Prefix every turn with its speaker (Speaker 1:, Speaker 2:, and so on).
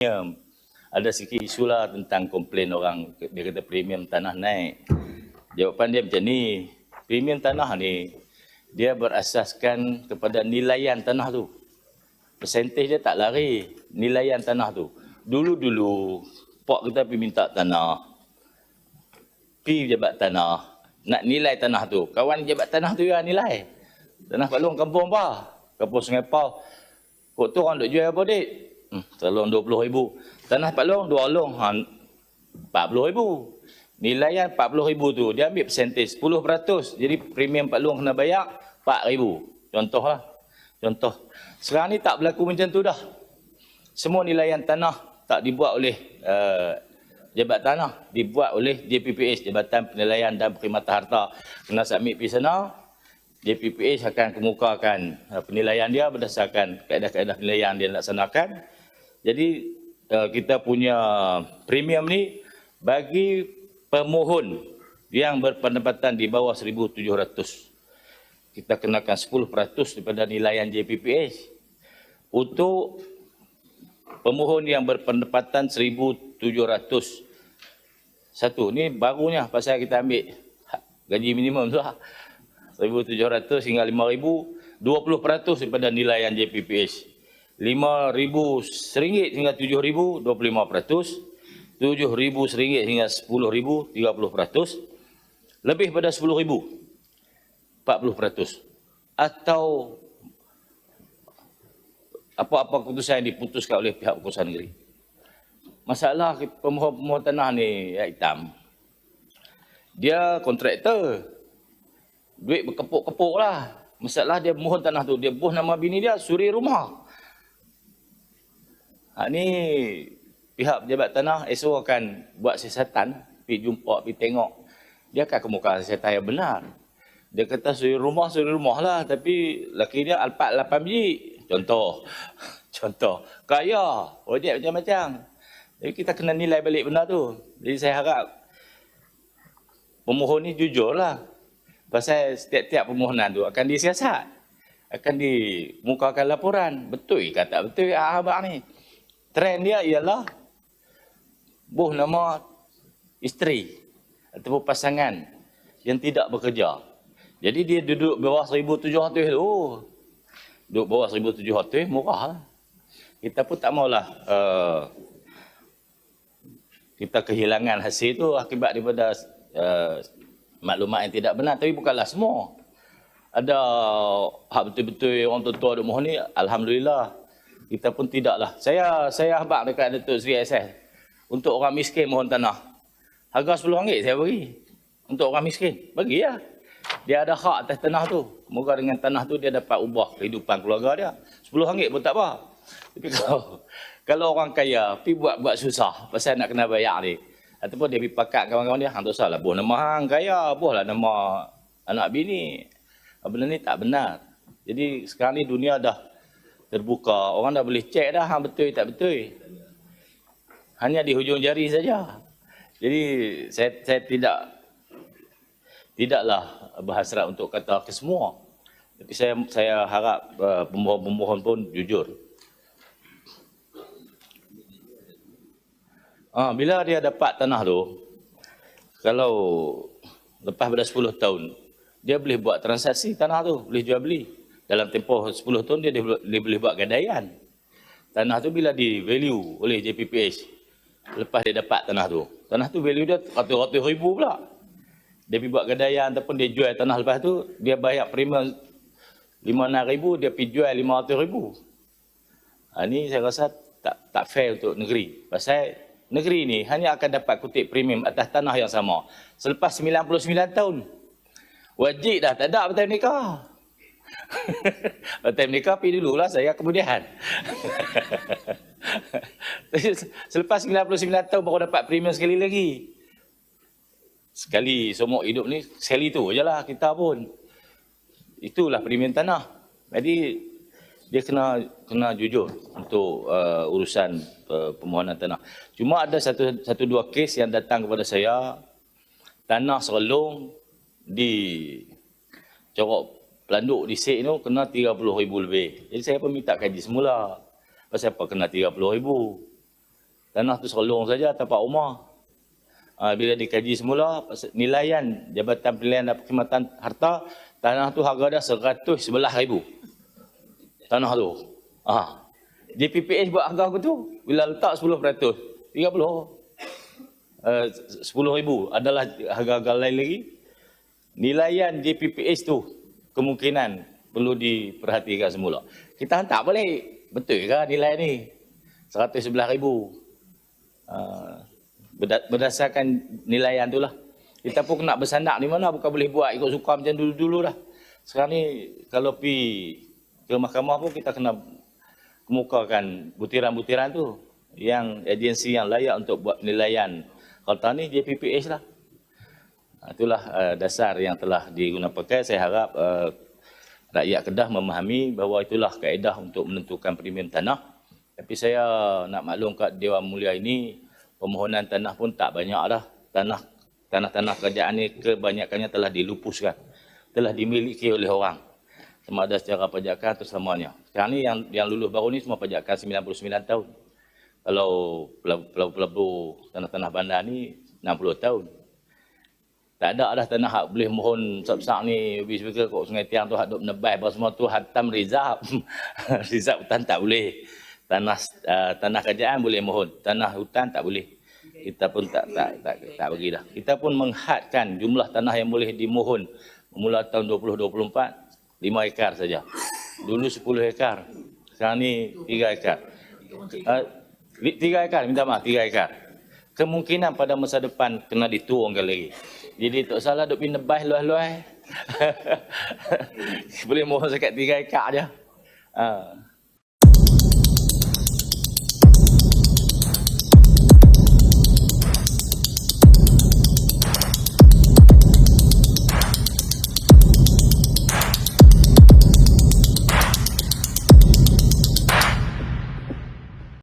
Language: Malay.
Speaker 1: premium. Ada sikit isu lah tentang komplain orang, dia kata premium tanah naik. Jawapan dia macam ni, premium tanah ni, dia berasaskan kepada nilaian tanah tu. Persentage dia tak lari, nilaian tanah tu. Dulu-dulu, Pok kita pergi minta tanah, pi jabat tanah, nak nilai tanah tu. Kawan jabat tanah tu yang nilai. Tanah Pak Long kampung apa? Kampung Sungai Pau. Kok tu orang duk jual apa dik? Hmm, talong 20 ribu. Tanah Pak Long, dua long. Ha, 40 ribu. Nilaian 40 ribu tu, dia ambil persentage 10%. Jadi premium Pak Long kena bayar 4 ribu. Contoh lah. Contoh. Sekarang ni tak berlaku macam tu dah. Semua nilaian tanah tak dibuat oleh uh, Jabat Tanah. Dibuat oleh JPPH, Jabatan Penilaian dan Perkhidmatan Harta. Kena submit pergi sana. JPPH akan kemukakan uh, penilaian dia berdasarkan kaedah-kaedah penilaian dia laksanakan. Jadi uh, kita punya premium ni bagi pemohon yang berpendapatan di bawah 1,700. Kita kenakan 10% daripada nilaian JPPH. Untuk pemohon yang berpendapatan 1,700. Satu, ni barunya pasal kita ambil gaji minimum tu lah. 1,700 hingga 5,000, 20% daripada nilaian JPPH. RM5,000 hingga RM7,000, 25%. RM7,000 hingga RM10,000, 30%. Lebih pada RM10,000, 40%. Atau apa-apa keputusan yang diputuskan oleh pihak berkuasa negeri. Masalah pemohon-pemohon tanah ni, ya hitam. Dia kontraktor. Duit berkepuk-kepuk lah. Masalah dia mohon tanah tu. Dia buh nama bini dia, suri rumah. Ha, ni pihak pejabat tanah esok akan buat siasatan. Pergi jumpa, pergi tengok. Dia akan kemuka siasatan yang benar. Dia kata suri rumah, suri rumah lah. Tapi laki dia alpat 8 biji. Contoh. Contoh. Kaya. Projek macam-macam. Jadi kita kena nilai balik benda tu. Jadi saya harap pemohon ni jujur lah. Pasal setiap-tiap permohonan tu akan disiasat. Akan dimukakan laporan. Betul ke tak betul ah, abang ni. Trend dia ialah buh nama isteri ataupun pasangan yang tidak bekerja. Jadi dia duduk bawah 1,700 tu. Oh, duduk bawah 1,700 murah lah. Kita pun tak maulah uh, kita kehilangan hasil tu akibat daripada uh, maklumat yang tidak benar. Tapi bukanlah semua. Ada hak betul-betul orang tua-tua duk mohon ni, Alhamdulillah. Kita pun tidaklah. Saya saya habak dekat Datuk Seri SS. Untuk orang miskin mohon tanah. Harga RM10 saya bagi. Untuk orang miskin. Bagi ya. Dia ada hak atas tanah tu. Moga dengan tanah tu dia dapat ubah kehidupan keluarga dia. RM10 pun tak apa. Tapi kalau kalau orang kaya pi buat buat susah pasal nak kena bayar ni. Ataupun dia pergi pakat kawan-kawan dia hang tak salah. Buh nama hang kaya, buhlah nama anak bini. Benda ni tak benar. Jadi sekarang ni dunia dah terbuka. Orang dah boleh cek dah hang betul tak betul. Hanya di hujung jari saja. Jadi saya saya tidak tidaklah berhasrat untuk kata ke semua. Tapi saya saya harap uh, pemohon-pemohon pun jujur. Ah, bila dia dapat tanah tu, kalau lepas pada 10 tahun, dia boleh buat transaksi tanah tu, boleh jual beli. Dalam tempoh 10 tahun dia, dia boleh buat gadaian. Tanah tu bila di value oleh JPPH, lepas dia dapat tanah tu, tanah tu value dia ratus-ratus ribu pula. Dia pergi buat gadaian ataupun dia jual tanah lepas tu, dia bayar premium 5 ribu, dia pergi jual 500 ribu. Ha, ni saya rasa tak tak fair untuk negeri. Pasal negeri ni hanya akan dapat kutip premium atas tanah yang sama. Selepas 99 tahun. Wajib dah tak ada betul nikah. Betul nikah pergi dululah saya kemudian. Selepas 99 tahun baru dapat premium sekali lagi. Sekali semua hidup ni sekali tu je lah kita pun. Itulah premium tanah. Jadi dia kena kena jujur untuk uh, urusan uh, permohonan tanah. Cuma ada satu satu dua kes yang datang kepada saya tanah serelung di Corok Pelanduk di Sek tu kena RM30,000 lebih. Jadi saya pun minta kaji semula. Pasal apa kena RM30,000? Tanah tu serlong saja tapak rumah. Uh, bila dikaji semula, nilaian Jabatan Pilihan dan Perkhidmatan Harta, tanah tu harga dah 111 ribu. Tanah tu. Ah. JPPS buat harga aku tu, bila letak 10%, 30. Uh, 10 ribu adalah harga-harga lain lagi. Nilaian JPPS tu kemungkinan perlu diperhatikan semula. Kita hantar balik. Betul ke nilai ni? 111 ribu. Uh, berdasarkan nilaian tu lah. Kita pun nak bersandak di mana bukan boleh buat ikut suka macam dulu-dulu dah. Sekarang ni kalau pi ke mahkamah pun kita kena kemukakan butiran-butiran tu yang agensi yang layak untuk buat penilaian. Kalau tak ni JPPH lah. Ha, itulah uh, dasar yang telah digunakan. Saya harap uh, rakyat Kedah memahami bahawa itulah kaedah untuk menentukan premium tanah. Tapi saya nak maklum kat Dewan Mulia ini, permohonan tanah pun tak banyak dah. Tanah tanah-tanah kerajaan ini kebanyakannya telah dilupuskan. Telah dimiliki oleh orang. Sama ada secara pajakan atau selamanya. Sekarang ni yang, yang lulus baru ni semua pajakan 99 tahun. Kalau pelabu-pelabu tanah-tanah bandar ni 60 tahun. Tak ada dah tanah hak boleh mohon besar ni habis speaker kok sungai tiang tu hak duk menebas apa semua tu hatam rizab. rizab hutan tak boleh. Tanah uh, tanah kerajaan boleh mohon, tanah hutan tak boleh. Kita pun tak tak tak, tak bagi dah. Kita pun menghadkan jumlah tanah yang boleh dimohon bermula tahun 2024 5 ekar saja. Dulu 10 ekar. Sekarang ni 3 ekar. Uh, 3 ekar, minta maaf 3 ekar. Kemungkinan pada masa depan kena diturunkan lagi. Jadi tak salah duk pergi nebas luas-luas. Boleh mohon sekat tiga ekar je. Ha.